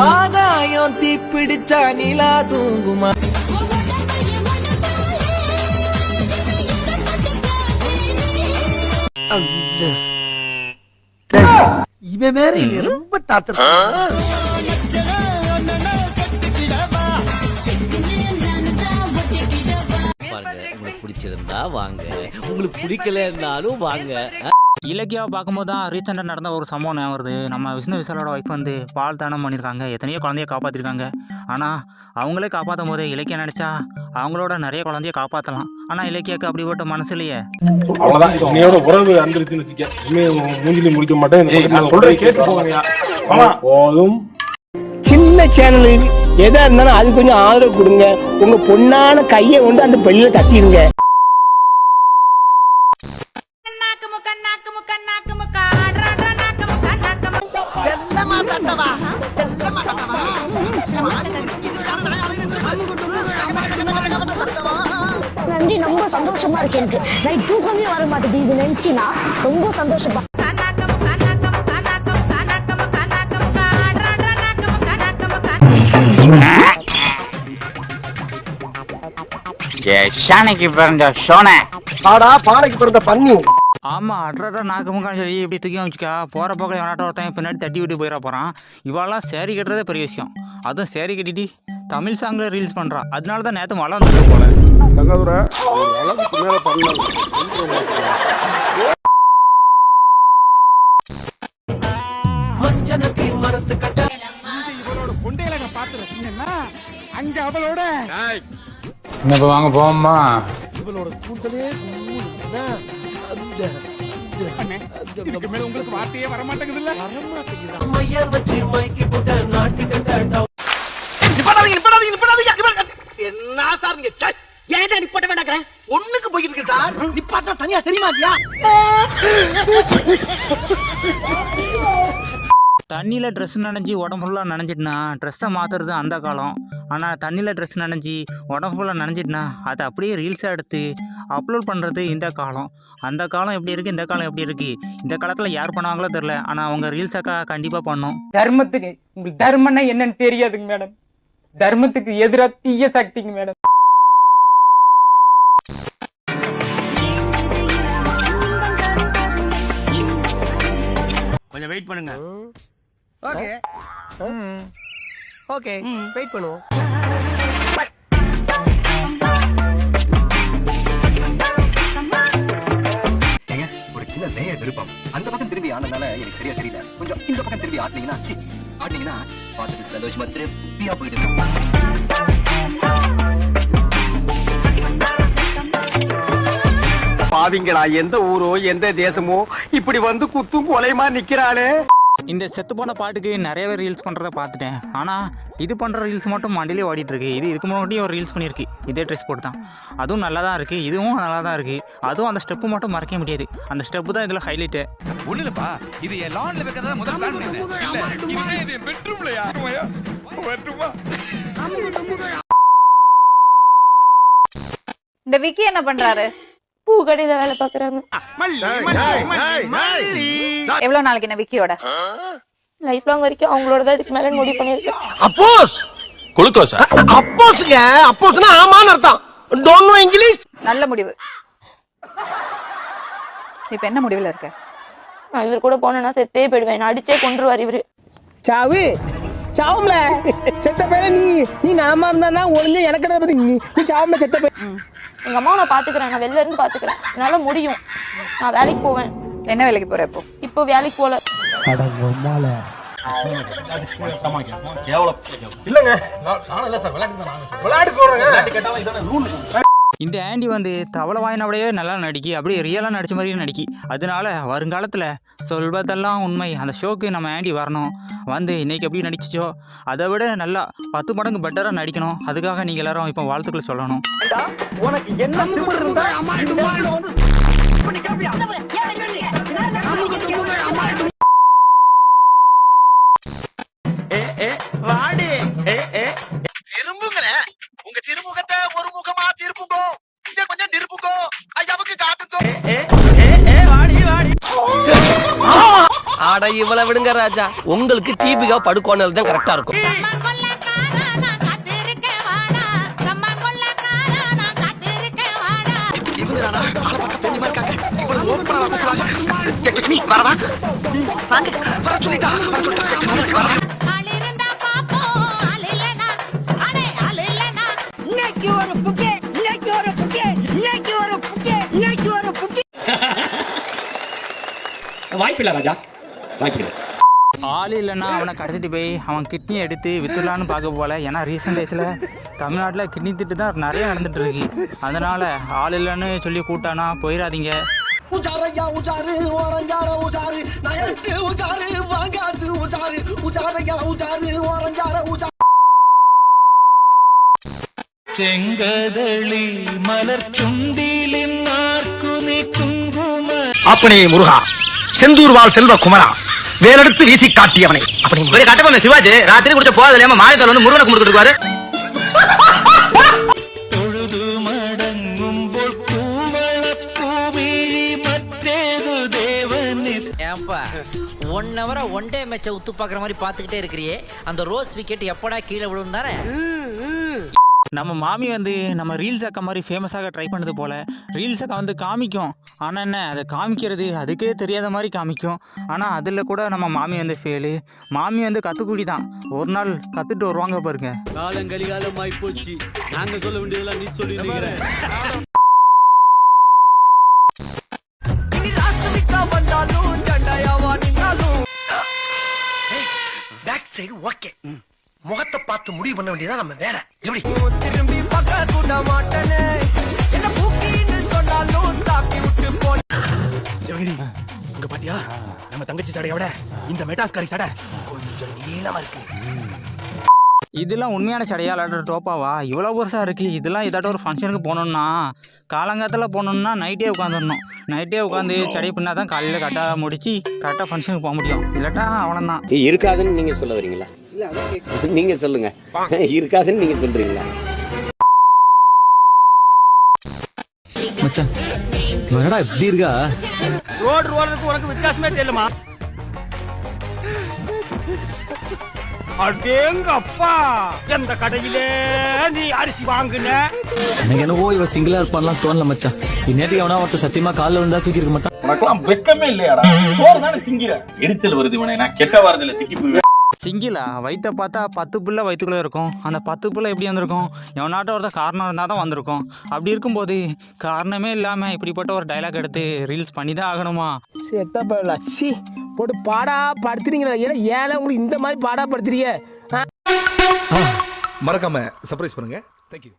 ஆகாயம் தீப்பிடிச்சா நிலா தூங்குமா இவன் வேற ரொம்ப டார்ச்சர் பாருங்க உங்களுக்கு பிடிச்சிருந்தா வாங்க உங்களுக்கு பிடிக்கலன்னாலும் வாங்க இலக்கியாவை பார்க்கும்போது தான் ரீசெண்டாக நடந்த ஒரு சம்பவம் ஞாபகம் வருது. நம்ம விஷ்ணு விஷாலோட ஒய்ஃப் வந்து பால் தானம் பண்ணியிருக்காங்க. எத்தனையோ குழந்தைய காப்பாற்றிருக்காங்க ஆனால் அவங்களே காப்பாற்றும் போது இலக்கியம் நினச்சா அவங்களோட நிறைய குழந்தைய காப்பாற்றலாம் ஆனால் இலக்கியாவுக்கு அப்படிப்பட்ட மனசு இல்லையே. உறவு அந்திருச்சுன்னு வச்சுக்க முடிக்க மாட்டேன். கேட்டு. போதும். சின்ன சேனலு எதா இருந்தாலும் அது கொஞ்சம் ஆதரவு கொடுங்க. உங்க பொண்ணான கையை கொண்டு அந்த பெல்லில தட்டிடுங்க. நன்றி ரொம்ப சந்தோஷமா இருக்கு எனக்கு நைட் தூக்கமே வர மாட்டேது இது நினைச்சினா ரொம்ப சந்தோஷமா ஷானைக்கு பிறந்த சோனை ஆடா பானைக்கு பிறந்த பண்ணி ஆமாம் அட்ரா நாக்குமுக்கான்னு சொல்லி இப்படி தூக்கி வச்சுக்கா. போகிற போக்கில் எவனாட்ட ஒருத்தன் பின்னாடி தட்டி விட்டு போயிட போகிறான் இவாளெல்லாம் சேரீ கட்டுறதே பெரிய விஷயம். அதுவும் சேரீ கட்டிட்டு தமிழ் சாங்கில் ரீல்ஸ் பண்ணுறான் அதனால தான் நேற்று மழை வந்துட்டு போல. தங்காதுரை ஒரு மேல மையர் வச்சு மைக்கி போட்ட நாட்டி கட்ட என்ன சார் நீங்க ச்சே, ஏன்டா நிப்பாட்ட வேண்டாக்கிறேன் ஒண்ணுக்கு போயிட்டு இருக்கு சார் நிப்பாட்டா தனியா தெரியுமா இல்லையா? தண்ணியில் ட்ரெஸ் நனைஞ்சி உடம்பு ஃபுல்லாக நனைஞ்சிட்டுனா ட்ரெஸ்ஸை மாற்றுறது அந்த காலம். ஆனால் தண்ணியில் ட்ரெஸ் நனைஞ்சி உடம்பு ஃபுல்லாக நனைஞ்சிட்டுனா அதை அப்படியே ரீல்ஸாக எடுத்து அப்லோட் பண்ணுறது இந்த காலம். அந்த காலம் எப்படி இருக்குது இந்த காலம் எப்படி இருக்குது இந்த காலத்தில் யார் பண்ணாங்களோ தெரில ஆனால் அவங்க ரீல்ஸாக்கா கண்டிப்பாக பண்ணும். தர்மத்துக்கு உங்களுக்கு தர்மம்னா என்னன்னு தெரியாதுங்க மேடம் தர்மத்துக்கு எதிராக தீய சக்திங்க மேடம் கொஞ்சம் வெயிட் பண்ணுங்க. ஓகே ஓகே வெயிட் பண்ணுவோம். ஒரு சின்ன நேய விருப்பம். அந்த பக்கம் திரும்பி ஆனதுனால எனக்கு சரியா தெரியல. கொஞ்சம் இந்த பக்கம் திரும்பி ஆட்டினீங்கன்னா ஆட்டினீங்கன்னா பார்த்துட்டு சந்தோஷமா திருப்தியா போயிட்டு பாவிங்களா எந்த ஊரோ எந்த தேசமோ இப்படி வந்து குத்தும் கொலைமா நிக்கிறாளே? இந்த செத்து போன பாட்டுக்கு நிறையவே ரீல்ஸ் பண்ணுறத பார்த்துட்டேன். ஆனால் இது பண்ணுற ரீல்ஸ் மட்டும் மண்டிலே ஓடிட்டு இருக்கு இது இதுக்கு முன்னாடி ஒரு ரீல்ஸ் பண்ணியிருக்கு. இதே ட்ரெஸ் போட்டு தான். அதுவும் நல்லா தான் இருக்குது இதுவும் நல்லா தான் இருக்குது அதுவும் அந்த ஸ்டெப்பு மட்டும் மறக்க முடியாது. அந்த ஸ்டெப்பு தான் இதில் ஹைலைட்டு இல்லப்பா. இது என் லான்ல வைக்கிறதா பிளான் இது. பெட்ரூம்லயா வரட்டுமா? இந்த விக்கி என்ன பண்றாரு? பூ கடையில வேலை பாக்குறாங்க எவ்வளவு நாளைக்கு என்ன விக்கியோட? லைஃப் லாங் வரைக்கும் அவங்களோட தான் இதுக்கு மேல முடிவு பண்ணிருக்கேன் அப்போஸ்! குளுக்கோஸா? அப்போஸ்ங்க. அப்போஸ்னா ஆமான்னு அர்த்தம். டோன்ட் நோ இங்கிலீஷ் நல்ல முடிவு. இப்ப என்ன முடிவுல இருக்க? நான் இவர் கூட போனேன்னா செத்தே போயிடுவேன். நான் அடிச்சே கொண்டுருவார் இவரு. சாவு சாவும்ல. செத்த பேர நீ நீ நாம இருந்தா ஒளிஞ்சு எனக்கு என்ன பத்தி? நீ நீ சாவும்ல செத்த பேர் எங்க அம்மா நான் பாத்துக்கிறேன். நான் வெளில இருந்து பாத்துக்கிறேன். என்னால முடியும். நான் வேலைக்கு போவேன். என்ன வேலைக்கு போற இப்போ? இப்போ வேலைக்கு போல. இந்த ஆண்டி வந்து தவளை வாயினபடியே நல்லா நடிக்கி அப்படியே ரியலாக நடிச்ச மாதிரியே நடிக்கி. அதனால வருங்காலத்தில் சொல்வதெல்லாம் உண்மை. அந்த ஷோக்கு நம்ம ஆண்டி வரணும். வந்து இன்னைக்கு எப்படி நடிச்சிச்சோ அதை விட நல்லா பத்து மடங்கு பெட்டராக நடிக்கணும். அதுக்காக நீங்கள் எல்லாரும் இப்போ வாழ்த்துக்களை சொல்லணும். உனக்கு என்ன திமிரு இருந்தா திரும்புங்களேன் உங்க திருமுகத்தை ஒரு முகமா திருப்புங்க. இங்க கொஞ்சம் திருப்புங்க. ஐயாவுக்கு காட்டுங்க. அட இவள விடுங்க ராஜா. உங்களுக்கு தீபிகா படுக்கோனல் தான் கரெக்டா இருக்கும். வாய்ப்பில்லை ராஜா. வாய்ப்பில்லை. ஆள் இல்லைன்னா அவனை கடத்திட்டு போய் அவன் கிட்னியை எடுத்து வித்துடலான்னு பார்க்க போல ஏன்னா ரீசெண்ட் டேஸில் தமிழ்நாட்டில் கிட்னி திட்டு தான் நிறைய நடந்துட்டு இருக்கு. அதனால ஆள் இல்லைன்னு சொல்லி கூட்டானா போயிடாதீங்க. உஜாரையா உஜாரு ஓரஞ்சார உஜாரு நயட்டு உஜாரு வாங்காசு செந்தூர் வாழ் செல்வ குமரா. வேலெடுத்து வீசி காட்டியவனே. அப்படி ஒரு கட்டப்பமே சிவாஜி. ராத்திரி குடிச்ச போதல இல்லாம மாயத்தால் வந்து முருகனை கும்பிட்டு இருக்காரு. தொழுது மடங்கும் போல் பூவள பூவிழி மற்றேது தேவனி. ஏன்பா ஒன் ஹவரா ஒன் டே மேட்சை உத்து பாக்குற மாதிரி பாத்துக்கிட்டே இருக்கிறியே. அந்த ரோஸ் விக்கெட் எப்படா கீழே விழும் தானே நம்ம மாமி வந்து நம்ம ரீல்ஸ் அக்கா மாதிரி ஃபேமஸாக ட்ரை பண்ணது போல் ரீல்ஸ் அக்கா வந்து காமிக்கும். ஆனால் என்ன அதை காமிக்கிறது அதுக்கே தெரியாத மாதிரி காமிக்கும். ஆனால் அதில் கூட நம்ம மாமி வந்து ஃபெயிலு மாமி வந்து கற்றுக்குடி தான். ஒரு நாள் கற்றுட்டு வருவாங்க பாருங்க. காலங்கலிகாலம் ஆயிப்போச்சு நாங்க சொல்ல வேண்டியதெல்லாம் நீ சொல்லி வந்தாலும் ஓகே முகத்தை பார்த்து முடிவு பண்ண வேண்டியதா நம்ம வேலை. எப்படி? திரும்பி பக்க கூட மாட்டனே. என்ன பூக்கின்னு சொன்னாலும் தாக்கி விட்டு போ சிவகிரி இங்க பாத்தியா? நம்ம தங்கச்சி சடையை விட இந்த மெட்டாஸ்காரி சடை கொஞ்சம் நீளமா இருக்கு. இதெல்லாம் உண்மையான சடையா இல்லாட்ட டோப்பாவா? இவ்வளோ பெருசாக இருக்குது இதெல்லாம் இதாட்ட ஒரு ஃபங்க்ஷனுக்கு போகணுன்னா காலங்காலத்தில் போகணுன்னா நைட்டே உட்காந்துடணும் நைட்டே உட்காந்து சடை பண்ணால் தான் காலையில் கரெக்டாக முடிச்சு கரெக்டாக ஃபங்க்ஷனுக்கு போக முடியும். இல்லாட்டா அவ்வளோதான் இருக்காதுன்னு நீங்க சொல்ல வரீங்களா? நீங்க சொல்லுங்க. இருக்காதுன்னு நீங்க சொல்றீங்களா? மச்சான் என்னடா இப்படி இருக்கா? ரோடு ரோடுக்கு உனக்கு வித்தியாசமே தெரியலமா அடேங்க அப்பா எந்த கடையிலே நீ அரிசி வாங்குன? எனக்கு என்னவோ இவ சிங்கிளா இருப்பான்லாம் தோணல மச்சான். இந்நேரத்துக்கு எவனா ஒருத்தர் சத்தியமா காலில் வந்தா தூக்கி இருக்க மாட்டான். உனக்கெல்லாம் வெக்கமே இல்லையாடா? சோறு தானே திங்கிற. எரிச்சல் வருது இவனை நான் கெட்ட வாரத்துல திக்கி போய் சிங்கிளா? வயிற்ற பார்த்தா பத்து புள்ள வயிற்றுக்குள்ளே இருக்கும். அந்த பத்து புள்ள எப்படி வந்திருக்கும்? எவனாட்ட ஒருத்தர் காரணம் இருந்தால் தான் வந்திருக்கும். அப்படி இருக்கும்போது காரணமே இல்லாமல் இப்படிப்பட்ட ஒரு டைலாக் எடுத்து ரீல்ஸ் பண்ணி தான் ஆகணுமா சி போட்டு பாடா படுத்துறீங்களா ஏன்னா ஏன் உங்களுக்கு இந்த மாதிரி பாடா படுத்துறீங்க. மறக்காம சர்ப்ரைஸ் பண்ணுங்க. தேங்க்யூ